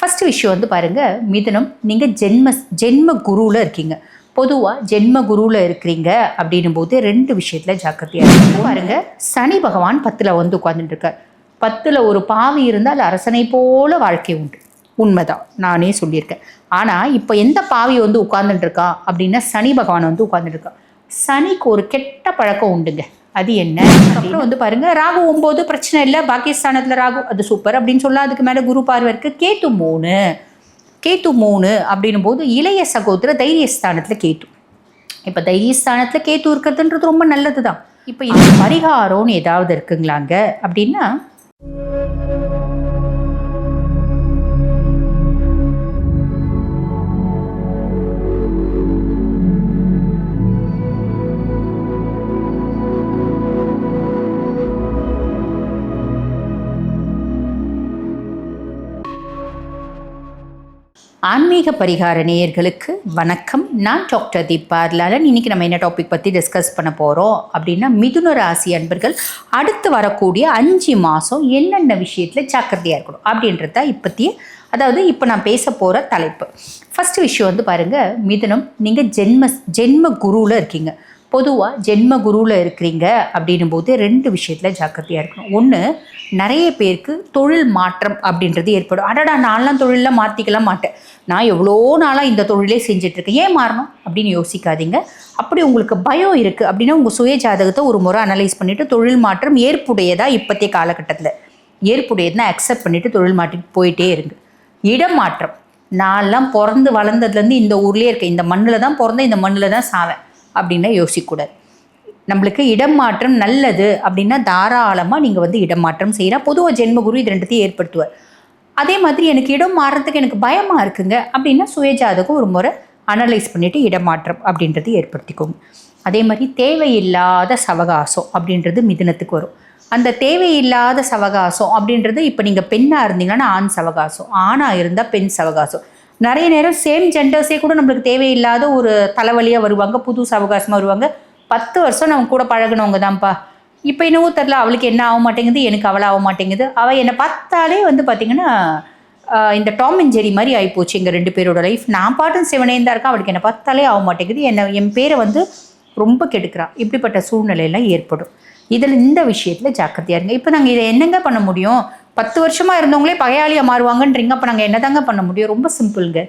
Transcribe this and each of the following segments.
First விஷயம் வந்து பாருங்கள் மிதனம் நீங்கள் ஜென்ம ஜென்ம குருவில் இருக்கீங்க. பொதுவாக ஜென்ம குருவில் இருக்கிறீங்க அப்படின்னும் போது ரெண்டு விஷயத்தில் ஜாக்கிரதையாக இருக்கும் பாருங்கள் சனி பகவான் பத்தில் வந்து உட்கார்ந்துட்டு இருக்கார் பத்தில் ஒரு பாவி இருந்தால் அரசனை போல வாழ்க்கை உண்டு. உண்மைதான் நானே சொல்லியிருக்கேன். ஆனால் இப்போ எந்த பாவி வந்து உட்கார்ந்துட்டு இருக்கான் அப்படின்னா சனி பகவான் வந்து உட்கார்ந்துட்டு இருக்கான் சனிக்கு ஒரு கெட்ட பழக்கம் உண்டுங்க. அது என்ன? அப்புறம் வந்து பாருங்க ராகு ஒம்பது பிரச்சனை இல்லை பாகிஸ்தானத்தில் ராகு அது சூப்பர் அப்படின்னு சொல்ல அதுக்கு மேலே குரு பார்வை இருக்கு கேத்து மூணு. கேத்து மூணு அப்படின்னும் போது இளைய சகோதர தைரியஸ்தானத்தில் கேத்து. இப்போ தைரியஸ்தானத்தில் கேத்து இருக்கிறதுன்றது ரொம்ப நல்லது தான் இப்போ இது பரிகாரம்னு ஏதாவது இருக்குங்களாங்க அப்படின்னா ஆன்மீக பரிகார நேயர்களுக்கு வணக்கம். நான் டாக்டர் தீபார்லாலன் இன்றைக்கி நம்ம என்ன டாபிக் பற்றி டிஸ்கஸ் பண்ண போகிறோம் அப்படின்னா மிதுன ராசி அன்பர்கள் அடுத்து வரக்கூடிய அஞ்சு மாதம் என்னென்ன விஷயத்தில் ஜாக்கிரதையாக இருக்கணும் அப்படின்றது தான் இப்போத்திய அதாவது இப்போ நான் பேச போகிற தலைப்பு. ஃபஸ்ட்டு விஷயம் வந்து பாருங்கள் மிதுனம் நீங்கள் ஜென்ம ஜென்ம குருவில் இருக்கீங்க. பொதுவாக ஜென்ம குருவில் இருக்கிறீங்க அப்படின்னும் போது ரெண்டு விஷயத்தில் ஜாக்கிரதையாக இருக்கணும். ஒன்று நிறைய பேருக்கு தொழில் மாற்றம் அப்படின்றது ஏற்படும். அடடா நான்லாம் தொழிலில் மாற்றிக்கலாம் மாட்டேன். நான் எவ்வளோ நாளாக இந்த தொழிலே செஞ்சிட்ருக்கேன். ஏன் மாறணும் அப்படின்னு யோசிக்காதீங்க. அப்படி உங்களுக்கு பயம் இருக்குது அப்படின்னா உங்கள் சுய ஜாதகத்தை ஒரு முறை அனலைஸ் பண்ணிவிட்டு தொழில் மாற்றம் ஏற்புடையதா இப்போத்தைய காலகட்டத்தில். ஏற்புடையதுன்னா அக்செப்ட் பண்ணிவிட்டு தொழில் மாற்றிட்டு போயிட்டே இருங்க. இடம் மாற்றம். நான்லாம் பிறந்து வளர்ந்ததுலேருந்து இந்த ஊர்லேயே இருக்கேன். இந்த மண்ணில் தான் பிறந்தேன் இந்த மண்ணில் தான் சாவேன். அப்படின்னா யோசிக்கக்கூடாது நம்மளுக்கு இடம் மாற்றம் நல்லது அப்படின்னா தாராளமாக நீங்கள் வந்து இடம் மாற்றம் செய்யலாம் பொதுவாக ஜென்மகுரு இது ரெண்டுத்தையும் ஏற்படுத்துவார். அதே மாதிரி எனக்கு இடம் மாறுறதுக்கு எனக்கு பயமாக இருக்குங்க அப்படின்னா சுயஜாதகம் ஒரு முறை அனலைஸ் பண்ணிவிட்டு இடமாற்றம் அப்படின்றது ஏற்படுத்திக்கோங்க. அதே மாதிரி தேவையில்லாத சவகாசம் அப்படின்றது மிதுனத்துக்கு வரும். அந்த தேவையில்லாத சவகாசம் அப்படின்றது இப்போ நீங்கள் பெண்ணாக இருந்தீங்கன்னா ஆண் சவகாசம் ஆணாக இருந்தால் பெண் சவகாசம். நிறைய நேரம் சேம் ஜெண்டர்ஸே கூட நம்மளுக்கு தேவையில்லாத ஒரு தலைவலியாக வருவாங்க புது சவகாசமாக வருவாங்க. பத்து வருஷம் நம்ம கூட பழகினவங்க தான்ப்பா. இப்போ என்னவோ தெரில அவளுக்கு என்ன ஆக மாட்டேங்குது எனக்கு அவளை ஆக மாட்டேங்குது. அவள் என்னை பார்த்தாலே வந்து பார்த்திங்கன்னா இந்த டாம் அண்ட் ஜெரி மாதிரி ஆகிப்போச்சு எங்கள் ரெண்டு பேரோட லைஃப் நான் பாட்டும் சிவனேந்தா இருக்கா அவளுக்கு என்னை பார்த்தாலே ஆக மாட்டேங்குது. என்னை என் பேரை வந்து ரொம்ப கெடுக்கிறான் இப்படிப்பட்ட சூழ்நிலையெல்லாம் ஏற்படும். இதில் இந்த விஷயத்தில் ஜாக்கிரதையாக இருங்க. இப்போ நாங்கள் இதை என்னங்க பண்ண முடியும்? பத்து வருஷமாக இருந்தவங்களே பகையாளியாக மாறுவாங்கன்றீங்க. அப்போ நாங்கள் என்னதாங்க பண்ண முடியும்? ரொம்ப சிம்பிளுங்க.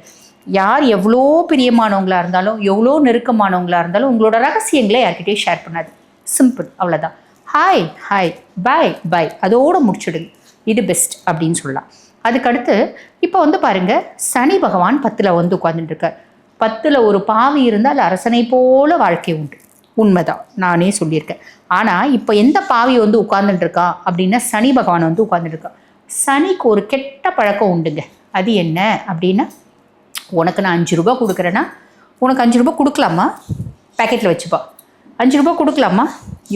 யார் எவ்வளோ பிரியமானவங்களாக இருந்தாலும் எவ்வளோ நெருக்கமானவங்களாக இருந்தாலும் உங்களோட ரகசியங்களை யார்கிட்டயும் ஷேர் பண்ணாது. சிம்பிள் அவ்வளோதான் ஹாய் ஹாய் பை பை அதோடு முடிச்சிடுங்க. இது பெஸ்ட் அப்படின்னு சொல்லலாம். அதுக்கடுத்து இப்போ வந்து பாருங்க சனி பகவான் பத்தில் வந்து உட்காந்துட்டுருக்கார் பத்தில் ஒரு பாவி இருந்தால் அரசனை போல வாழ்க்கை உண்டு. உண்மைதான். நானே சொல்லியிருக்கேன். ஆனால் இப்போ எந்த பாவி வந்து உட்கார்ந்துட்டு இருக்கா? அப்படின்னா சனி பகவான் வந்து உட்கார்ந்துட்டு சனிக்கு ஒரு கெட்ட பழக்கம் உண்டுங்க. அது என்ன அப்படின்னா உனக்கு நான் அஞ்சு ரூபா கொடுக்குறேன்னா உனக்கு அஞ்சு ரூபா கொடுக்கலாமா? பேக்கெட்டில் வச்சுப்பா. அஞ்சு ரூபா கொடுக்கலாமா?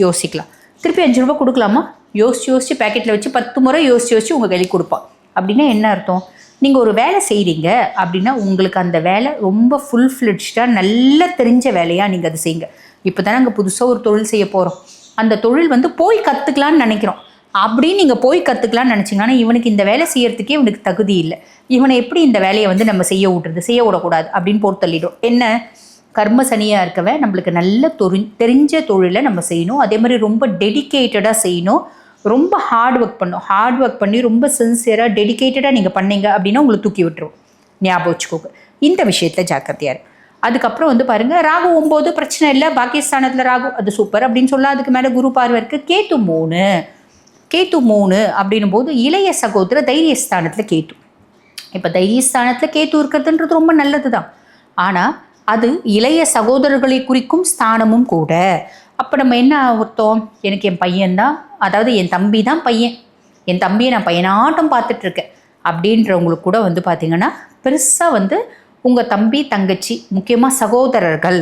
யோசிக்கலாம். திருப்பி அஞ்சு ரூபா கொடுக்கலாமா? யோசிச்சு யோசிச்சு பேக்கெட்டில் வச்சு பத்து முறை யோசிச்சு யோசிச்சு உங்கள் கையில் கொடுப்பான் அப்படின்னா என்ன அர்த்தம்? நீங்கள் ஒரு வேலை செய்கிறீங்க அப்படின்னா உங்களுக்கு அந்த வேலை ரொம்ப ஃபுல் ஃப்ளெட்ஜாக நல்லா தெரிஞ்ச வேலையாக நீங்கள் அதை செய்யுங்க. இப்போ தானே அங்கே புதுசாக ஒரு தொழில் செய்ய போகிறோம் அந்த தொழில் வந்து போய் கற்றுக்கலான்னு நினைக்கிறோம். அப்படின்னு நீங்கள் போய் கற்றுக்கலாம்னு நினச்சிங்கன்னா இவனுக்கு இந்த வேலை செய்யறதுக்கே இவனுக்கு தகுதி இல்லை. இவனை எப்படி இந்த வேலையை வந்து நம்ம செய்ய விட்றது செய்ய விடக்கூடாது அப்படின்னு போட்டு தள்ளிடும். என்ன? கர்ம சனியாக இருக்கவன் நம்மளுக்கு நல்ல தொரி தெரிஞ்ச தொழிலை நம்ம செய்யணும். அதே மாதிரி ரொம்ப டெடிகேட்டடாக செய்யணும். ரொம்ப ஹார்ட் ஒர்க் பண்ணும். ஹார்ட் ஒர்க் பண்ணி ரொம்ப சின்சியராக டெடிகேட்டடாக நீங்கள் பண்ணீங்க அப்படின்னா உங்களை தூக்கி விட்டுரும். ஞாபகம் வச்சுக்கோங்க. இந்த விஷயத்தில் ஜாக்கிரதையாக இருக்குது அதுக்கப்புறம் வந்து பாருங்க ராகு ஒம்பது பிரச்சனை இல்லை பாகிஸ்தானத்தில் ராகு அது சூப்பர் அப்படின்னு சொல்ல அதுக்கு மேலே குரு பார்வை இருக்கு கேத்து மூணு கேத்து மூணு அப்படின்னும் போது இளைய சகோதர தைரியஸ்தானத்தில் கேத்து. இப்போ தைரியஸ்தானத்தில் கேத்து இருக்கிறதுன்றது ரொம்ப நல்லது தான் ஆனால் அது இளைய சகோதரர்களை குறிக்கும் ஸ்தானமும் கூட. அப்போ நம்ம என்ன ஒருத்தோம் எனக்கு என் பையன்தான் அதாவது என் தம்பி தான் பையன். என் தம்பியை நான் பையனாட்டம் பார்த்துட்ருக்கேன் அப்படின்றவங்களுக்கு கூட வந்து பார்த்திங்கன்னா பெருசாக வந்து உங்கள் தம்பி தங்கச்சி முக்கியமாக சகோதரர்கள்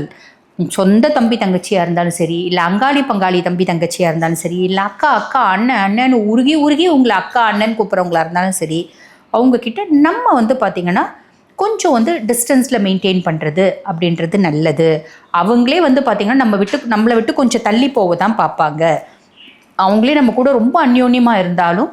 சொந்த தம்பி தங்கச்சியாக இருந்தாலும் சரி இல்லை அங்காளி பங்காளி தம்பி தங்கச்சியாக இருந்தாலும் சரி இல்லை அக்கா அக்கா அண்ணன் அண்ணன் உருகி உருகி உங்களை அக்கா அண்ணன் கூப்பிட்றவங்களா இருந்தாலும் சரி அவங்கக்கிட்ட நம்ம வந்து பார்த்திங்கன்னா கொஞ்சம் வந்து டிஸ்டன்ஸில் மெயின்டைன் பண்ணுறது அப்படின்றது நல்லது. அவங்களே வந்து பார்த்திங்கன்னா நம்ம விட்டு நம்மளை விட்டு கொஞ்சம் தள்ளி போக தான் பார்ப்பாங்க. அவங்களே நம்ம கூட ரொம்ப அந்யோன்யமாக இருந்தாலும்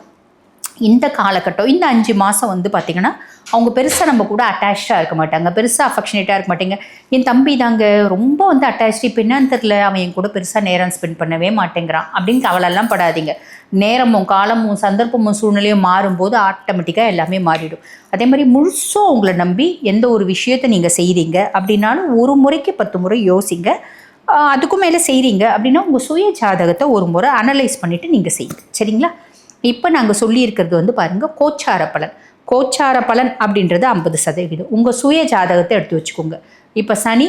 இந்த காலகட்டம் இந்த அஞ்சு மாதம் வந்து பார்த்திங்கன்னா அவங்க பெருசாக நம்ம கூட அட்டாச்சாக இருக்க மாட்டாங்க. பெருசாக அஃபெக்ஷனேட்டாக இருக்க மாட்டாங்க. என் தம்பி தாங்க ரொம்ப வந்து அட்டாச்சு இப்போ என்னன்னு தெரில அவன் என் கூட பெருசாக நேரம் ஸ்பெண்ட் பண்ணவே மாட்டேங்கிறான். அப்படின்னு கவலைலாம் படாதீங்க. நேரமும் காலமும் சந்தர்ப்பமும் சூழ்நிலையும் மாறும்போது ஆட்டோமேட்டிக்காக எல்லாமே மாறிடும். அதே மாதிரி முழுசும் உங்களை நம்பி எந்த ஒரு விஷயத்தை நீங்கள் செய்கிறீங்க அப்படின்னாலும் ஒரு முறைக்கு பத்து முறை யோசிங்க. அதுக்கும் மேலே செய்கிறீங்க அப்படின்னா உங்கள் சுய ஜாதகத்தை ஒரு முறை அனலைஸ் பண்ணிவிட்டு நீங்கள் செய்யுங்க. சரிங்களா? இப்போ நாங்கள் சொல்லியிருக்கிறது வந்து பாருங்கள் கோச்சார பலன். கோச்சார பலன் அப்படின்றது ஐம்பது சதவீதம். உங்கள் சுய ஜாதகத்தை எடுத்து வச்சுக்கோங்க. இப்போ சனி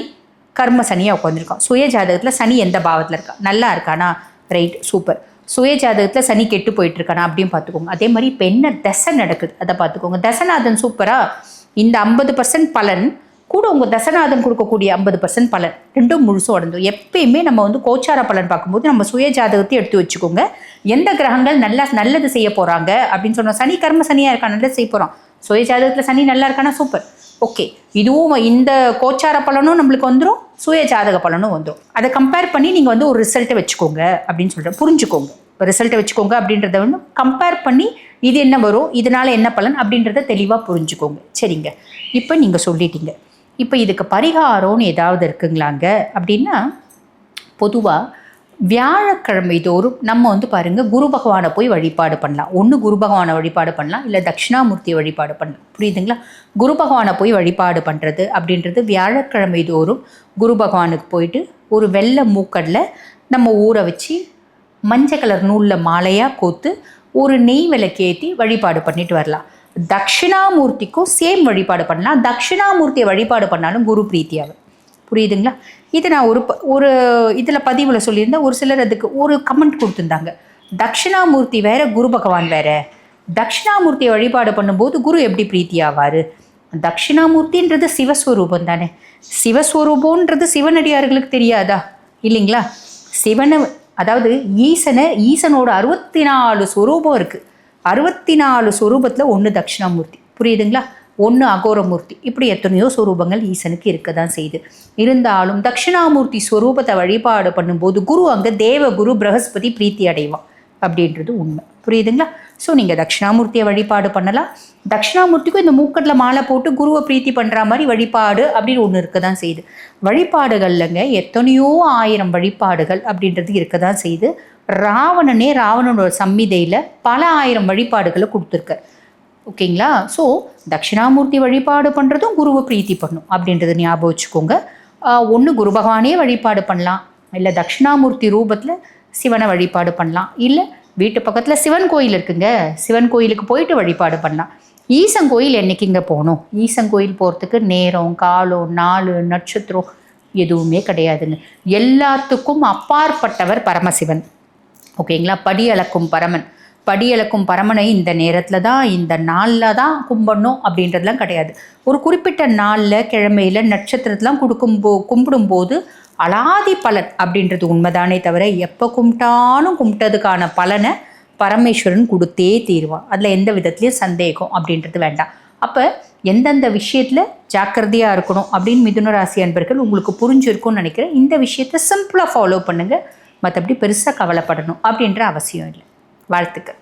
கர்ம சனியாக உட்காந்துருக்கோம் சுய ஜாதகத்தில் சனி எந்த பாவத்தில் இருக்கா? நல்லா இருக்கானா? ரைட் சூப்பர் சுய ஜாதகத்தில் சனி கெட்டு போயிட்டுருக்கானா அப்படின்னு பார்த்துக்கோங்க. அதே மாதிரி இப்போ என்ன தசை நடக்குது? அதை பார்த்துக்கோங்க. தசநாதன் சூப்பராக இந்த ஐம்பது பர்சன்ட் பலன் கூட உங்கள் தசநாதன் கொடுக்கக்கூடிய ஐம்பது பர்சன்ட் பலன் ரெண்டும் முழுசும் அடந்தும் எப்பயுமே நம்ம வந்து கோச்சார பலன் பார்க்கும்போது நம்ம சுய ஜாதகத்தை எடுத்து வச்சுக்கோங்க. எந்த கிரகங்கள் நல்லா நல்லது செய்ய போகிறாங்க அப்படின்னு சொன்னோம். சனி கர்ம சனியாக இருக்கா நல்லது செய்ய போகிறோம் சுய ஜாதகத்தில் சனி நல்லா இருக்கானா சூப்பர் ஓகே இதுவும் இந்த கோச்சார பலனும் நம்மளுக்கு வந்துடும் சுய ஜாதக பலனும் வந்துடும் அதை கம்பேர் பண்ணி நீங்கள் வந்து ஒரு ரிசல்ட்டை வச்சுக்கோங்க அப்படின்னு சொல்கிறேன் புரிஞ்சுக்கோங்க. ரிசல்ட்டை வச்சுக்கோங்க அப்படின்றத வந்து கம்பேர் பண்ணி இது என்ன வரும் இதனால் என்ன பலன் அப்படின்றத தெளிவாக புரிஞ்சுக்கோங்க. சரிங்க. இப்போ நீங்கள் சொல்லிட்டீங்க. இப்போ இதுக்கு பரிகாரம்னு ஏதாவது இருக்குங்களாங்க? அப்படின்னா பொதுவாக வியாழக்கிழமை தோறும் நம்ம வந்து பாருங்கள் குரு பகவானை போய் வழிபாடு பண்ணலாம். ஒன்று குரு பகவானை வழிபாடு பண்ணலாம் இல்லை தட்சிணாமூர்த்தியை வழிபாடு பண்ணலாம். புரியுதுங்களா? குரு பகவானை போய் வழிபாடு பண்ணுறது அப்படின்றது வியாழக்கிழமை தோறும் குரு பகவானுக்கு போயிட்டு ஒரு வெள்ளை மூக்கடலை நம்ம ஊற வச்சு மஞ்சள் கலர் நூலில் மாலையாக கோத்து ஒரு நெய் விளக்கேற்றி வழிபாடு பண்ணிட்டு வரலாம். தட்சிணாமூர்த்திக்கும் சேம் வழிபாடு பண்ணலாம். தட்சிணாமூர்த்தியை வழிபாடு பண்ணாலும் குரு பிரீத்தியாகும் புரியுதுங்களா? இது நான் ஒரு ப- ஒரு இதில் பதிவில் சொல்லியிருந்தேன். ஒரு சிலர் அதுக்கு ஒரு கமெண்ட் கொடுத்துருந்தாங்க. தட்சிணாமூர்த்தி வேற குரு பகவான் வேற. தட்சிணாமூர்த்தியை வழிபாடு பண்ணும்போது குரு எப்படி பிரீத்தி ஆவார்? தட்சிணாமூர்த்தின்றது சிவஸ்வரூபம் தானே சிவஸ்வரூபம்ன்றது சிவனடியார்களுக்கு தெரியாதா? இல்லைங்களா? சிவனை அதாவது ஈசனை ஈசனோட அறுபத்தி நாலு ஸ்வரூபம் இருக்குது அறுபத்தி நாலு ஸ்வரூபத்தில் ஒன்று தட்சிணாமூர்த்தி. புரியுதுங்களா? ஒன்று அகோரமூர்த்தி. இப்படி எத்தனையோ ஸ்வரூபங்கள் ஈசனுக்கு இருக்க தான் செய்யுது இருந்தாலும் தட்சிணாமூர்த்தி ஸ்வரூபத்தை வழிபாடு பண்ணும்போது குரு அங்கே தேவகுரு பிரகஸ்பதி பிரீத்தி அடைவான். அப்படின்றது உண்மை. புரியுதுங்களா? ஸோ நீங்கள் தட்சிணாமூர்த்தியை வழிபாடு பண்ணலாம். தட்சிணாமூர்த்திக்கும் இந்த மூக்கட்டில் மாலை போட்டு குருவை பிரீத்தி பண்ணுற மாதிரி வழிபாடு அப்படின்னு ஒன்று இருக்க தான் செய்யுது. வழிபாடுகள்லங்க எத்தனையோ ஆயிரம் வழிபாடுகள் அப்படின்றது இருக்க தான் செய்யுது. ராவணனே ராவணனோட சம்மிதையில் பல ஆயிரம் வழிபாடுகளை கொடுத்துருக்கார் ஓகேங்களா? ஸோ தட்சிணாமூர்த்தி வழிபாடு பண்ணுறதும் குருவை பிரீத்தி பண்ணும் அப்படின்றத ஞாபகம் வச்சுக்கோங்க. ஒன்று குரு பகவானே வழிபாடு பண்ணலாம். இல்லை தட்சிணாமூர்த்தி ரூபத்தில் சிவனை வழிபாடு பண்ணலாம். இல்லை வீட்டு பக்கத்தில் சிவன் கோயில் இருக்குங்க. சிவன் கோயிலுக்கு போயிட்டு வழிபாடு பண்ணலாம். ஈசன் கோயில் என்னைக்குங்க போகணும்? ஈசன் கோயில் போகிறதுக்கு நேரம் காலம் நாலு நட்சத்திரம் எதுவுமே கிடையாதுங்க. எல்லாத்துக்கும் அப்பாற்பட்டவர் பரமசிவன். ஓகேங்களா? படி அளக்கும் பரமன். படி அளக்கும் பரமனை இந்த நேரத்தில் தான் இந்த நாளில் தான் கும்பிடணும் அப்படின்றதுலாம் கிடையாது. ஒரு குறிப்பிட்ட நாளில் கிழமையில் நட்சத்திரத்தெலாம் கொடுக்கும் போ கும்பிடும்போது அலாதி பலன் அப்படின்றது உண்மைதானே தவிர எப்போ கும்பிட்டாலும் கும்பிட்டதுக்கான பலனை பரமேஸ்வரன் கொடுத்தே தீருவான். அதில் எந்த விதத்துலேயும் சந்தேகம் அப்படின்றது வேண்டாம். அப்போ எந்தெந்த விஷயத்தில் ஜாக்கிரதையாக இருக்கணும் அப்படின்னு மிதுன ராசி அன்பர்கள் உங்களுக்கு புரிஞ்சிருக்கும்னு நினைக்கிறேன். இந்த விஷயத்தை சிம்பிளாக ஃபாலோ பண்ணுங்கள் மற்றபடி பெருசாக கவலைப்படணும் அப்படின்ற அவசியம் இல்லை. வாழ்த்துக்கள்.